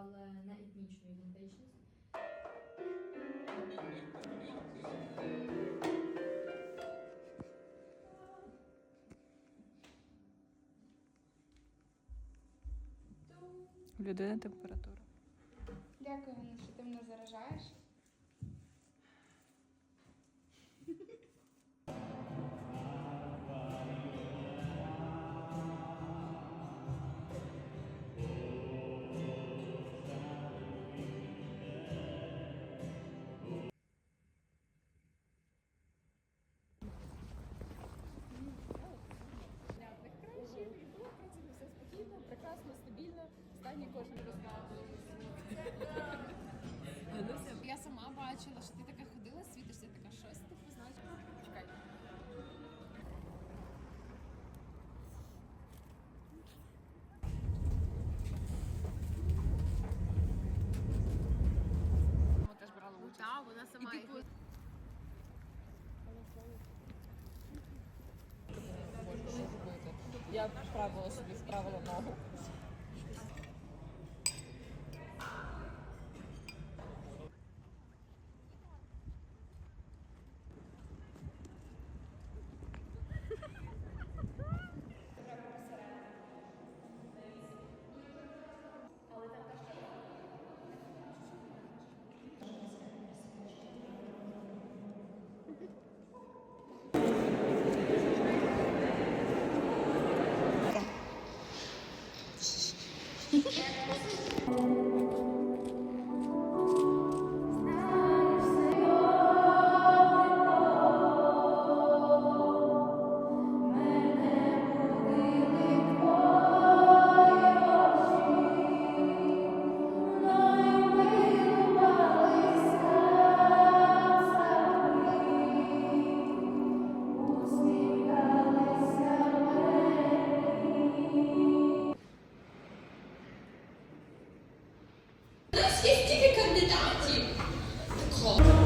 але не етнічну ідентичність. У людини температура. Дякую, що ти мене заражаєш. Я вправила собі, вправила ногу. qualsiasi candidati. D'accordo.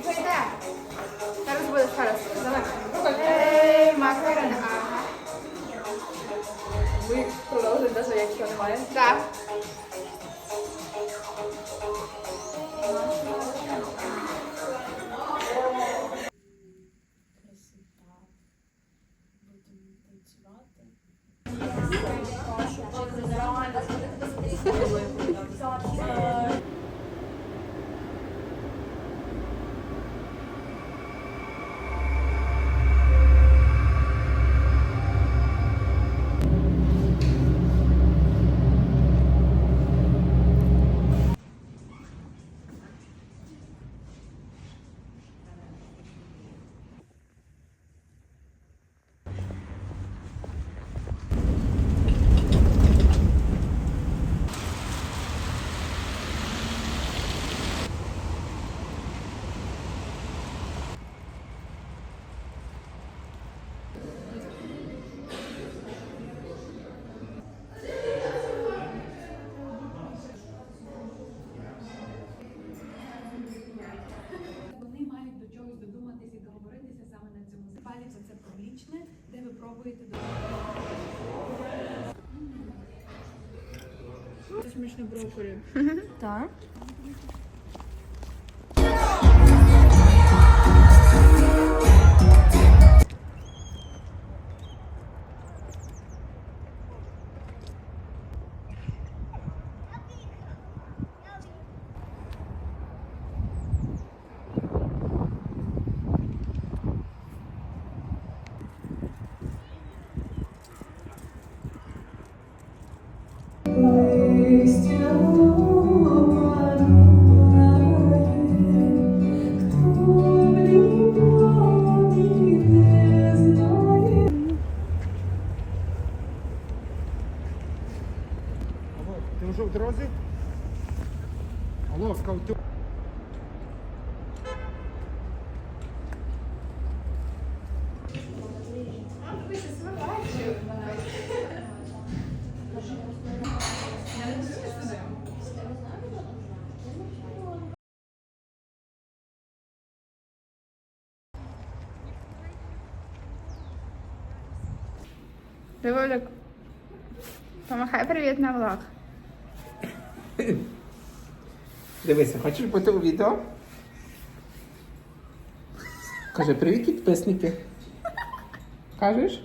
Вже йде. Зараз буде зараз. Давай. Ей, макарена. Ага. Ми продовжуємо, навіть якщо немає. Це публічне, де ви пробуєте до Це смачне брокколі. Так. Диволик, помахай привіт на влог. Дивися, хочеш бути у відео? Каже, привіт, підписники. Кажеш?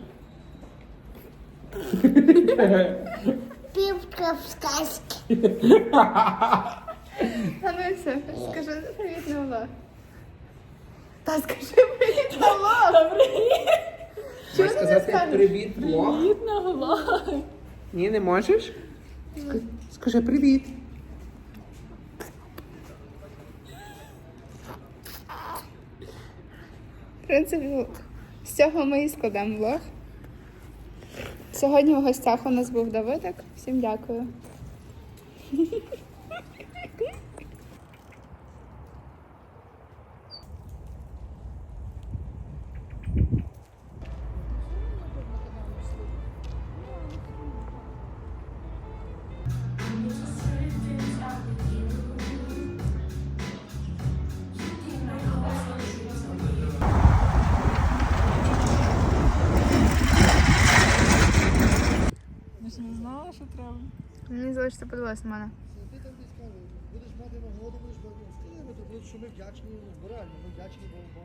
Півка в сказці. А ну все, скажи привіт на влог. Та скажи привіт на влог. Чого ти не сказати скажеш? привіт, влог? Привіт на влог. Ні, не можеш? Ска- Скажи привіт. В принципі, з цього ми і складемо влог. Сьогодні у гостях у нас був Давидик. Всім дякую. Подивилась мене. Ти там десь каже, будеш мати нагоду, будеш мати. Що ми вдячні, ну, реально, ми вдячні, бо...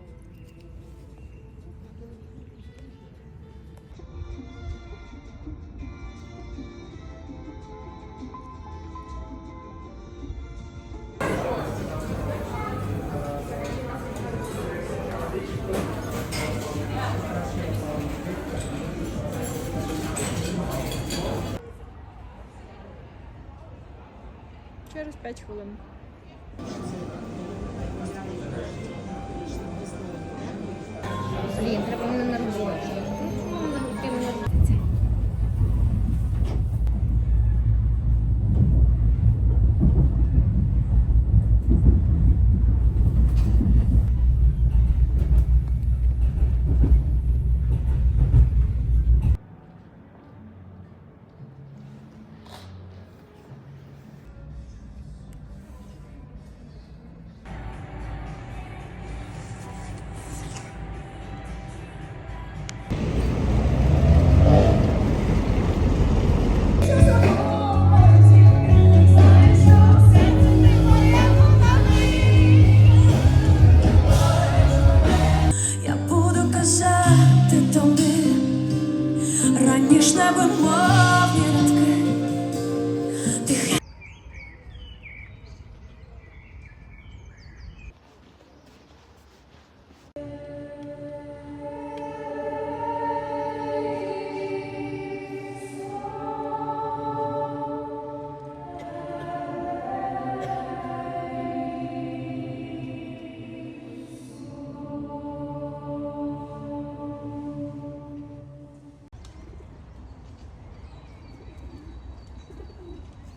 Через 5 хвилин.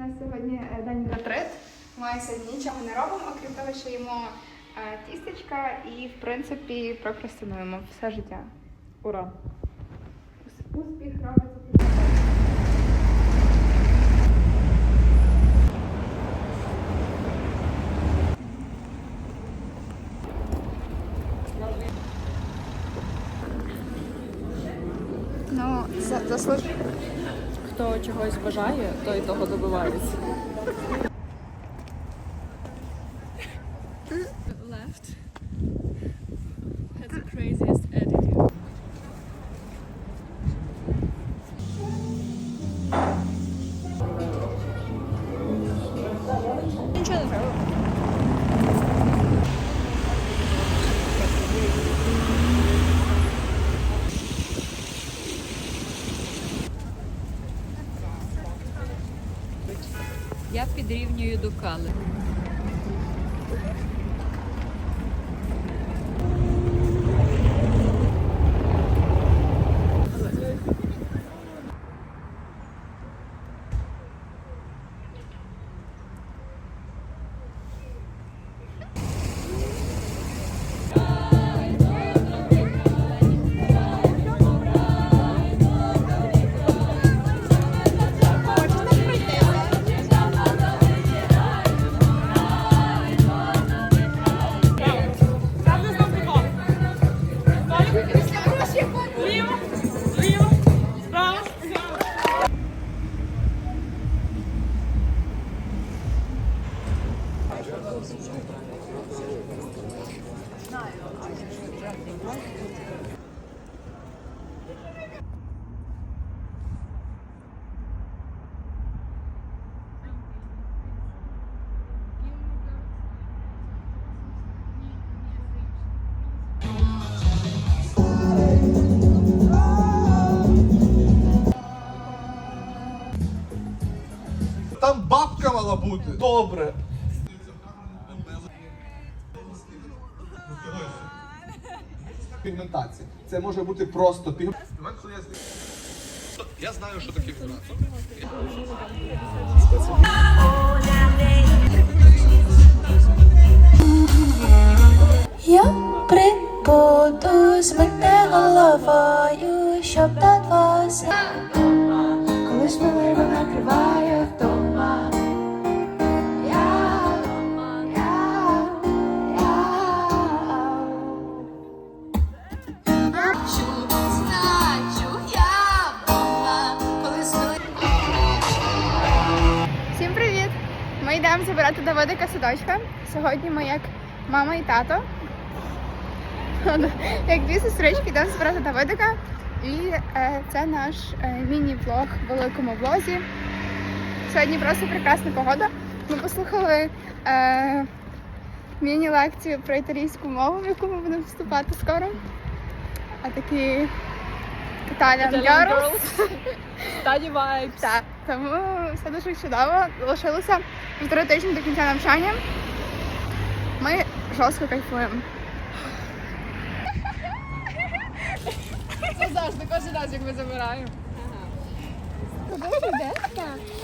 нас сьогодні е, день ретрит. Ми сьогодні нічого не робимо, окрім того, що їмо е, тістечка і, в принципі, прокрастинуємо все життя. Ура. Успіх робиться. Ну, за- заслуж... Хто чогось бажає, той того добивається. Left. That's the craziest attitude. До. Мала бути. Добре. Пігментація. Це може бути просто пігментація. Я знаю, що таке пігментація. Я прибуду з мене головою, щоб до вас йдемо Давидика садочка. Сьогодні ми як мама і тато. Як дві сестрички йдемо збирати Давидика. І е, це наш е, міні-влог в великому влозі. Сьогодні просто прекрасна погода. Ми послухали е, міні-лекцію про італійську мову, в яку ми будемо вступати скоро. А такі Italian girls. Study vibes. Так, тому все дуже чудово. Лишилося півтори тижні до кінця навчання. Ми жорстко кайфуємо. Це завжди кожен раз, як ми забираємо.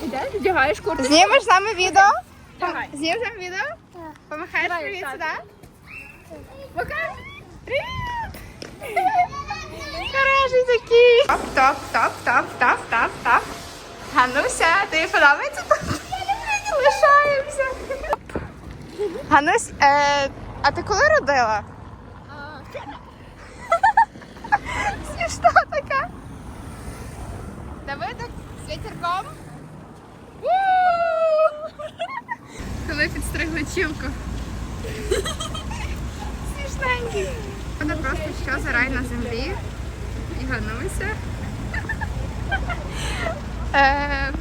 Іде? Вдягаєш куртку? Знімеш з нами відео? Знімеш з нами відео? Помахаєш привіт сюди? Покажи. Привіт! Хороший такий. Топ, топ, топ, топ, топ, топ, топ. Гануся, тобі подобається тут? Лишаємося. Ганусь, е, а ти коли родила? Смішна така. Давидок з вітерком. Коли підстригли чілку. Смішненький. Вона просто що за рай на землі. І гануся. Е,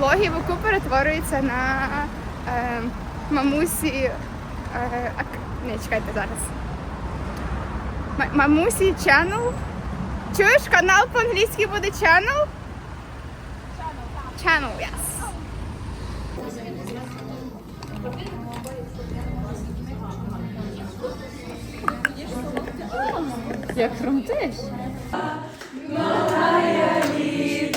Логі Вуку перетворюється на е, мамусі. Е, не, чекайте зараз. М- мамусі Channel. Чуєш, канал по-англійськи буде channel? Channel, yes. Як хрумтиш?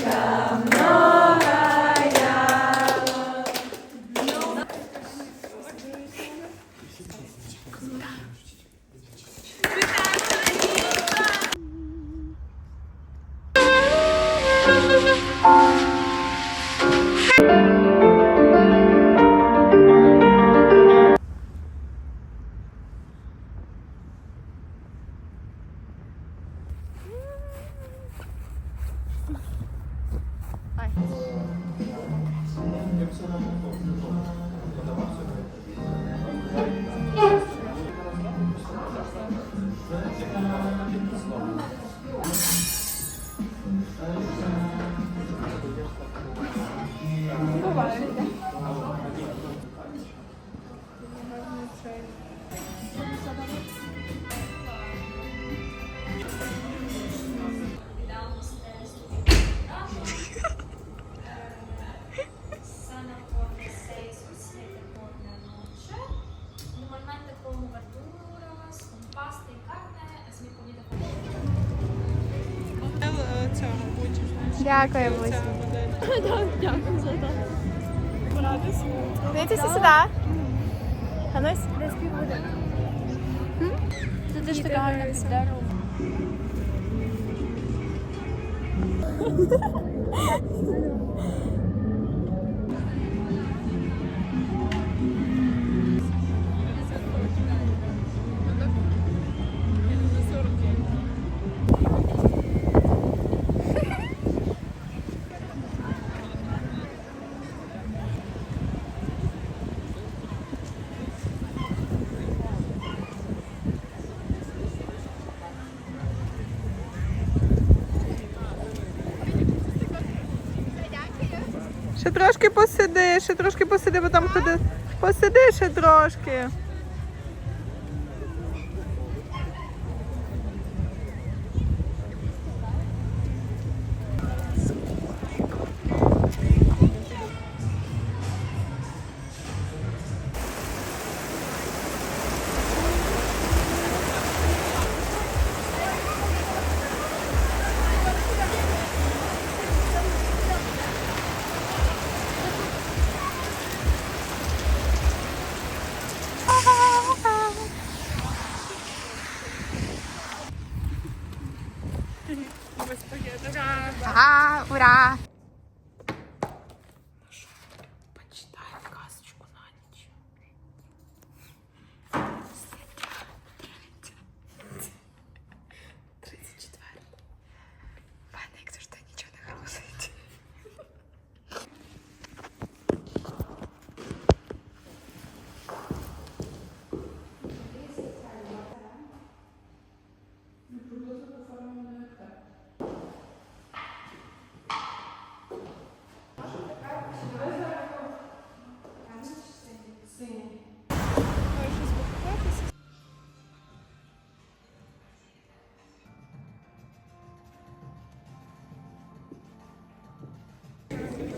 Дякую, Буся. Дякую за це. Порадуйся. Дивіться сюди. Ганусь? Це теж така гарна під Ще трошки посиди, ще трошки посиди, бо там ходи. Посиди ще трошки.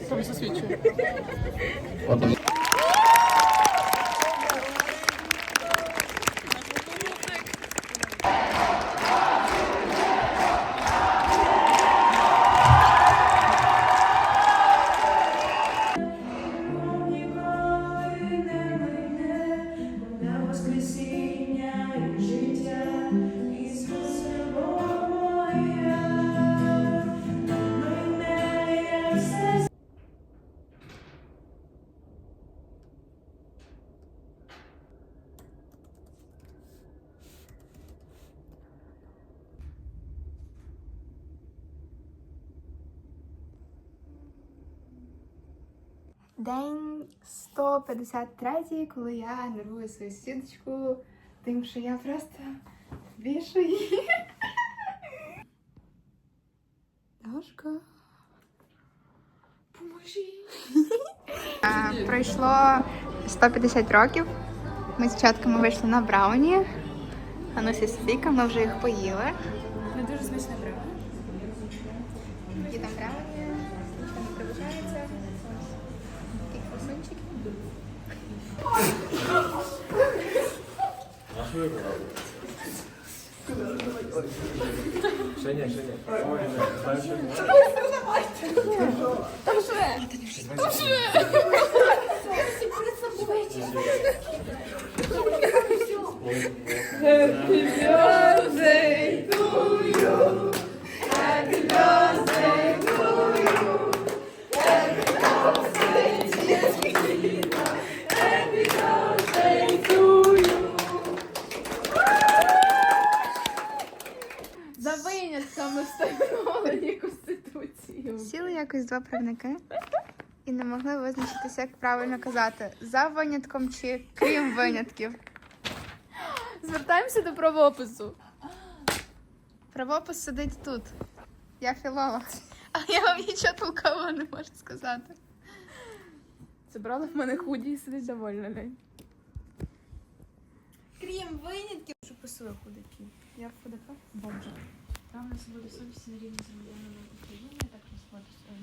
to mi se sviđa. День 153, коли я нервую свою сусідочку, тим, що я просто більшу її. Дашка. Поможи. Пройшло 150 років. Ми з дівчатками вийшли на брауні. Ануся Софійка, ми вже їх поїли. Не дуже смачне За Сіли якось два правники і не могли визначитися, як правильно казати, за винятком чи крім винятків. Звертаємося до правопису. Правопис сидить тут. Я філолог. А я вам нічого толкового не можу сказати. Забрала в мене худі і сидить довольна. Лень. Крім винятків. Що писує худики? Я в ходаках бомжа. Право на свободу совісті на рівні з також свободу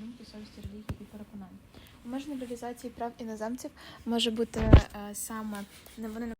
думки, совісті, релігії і переконань. Межі реалізації прав іноземців може бути е, саме не вони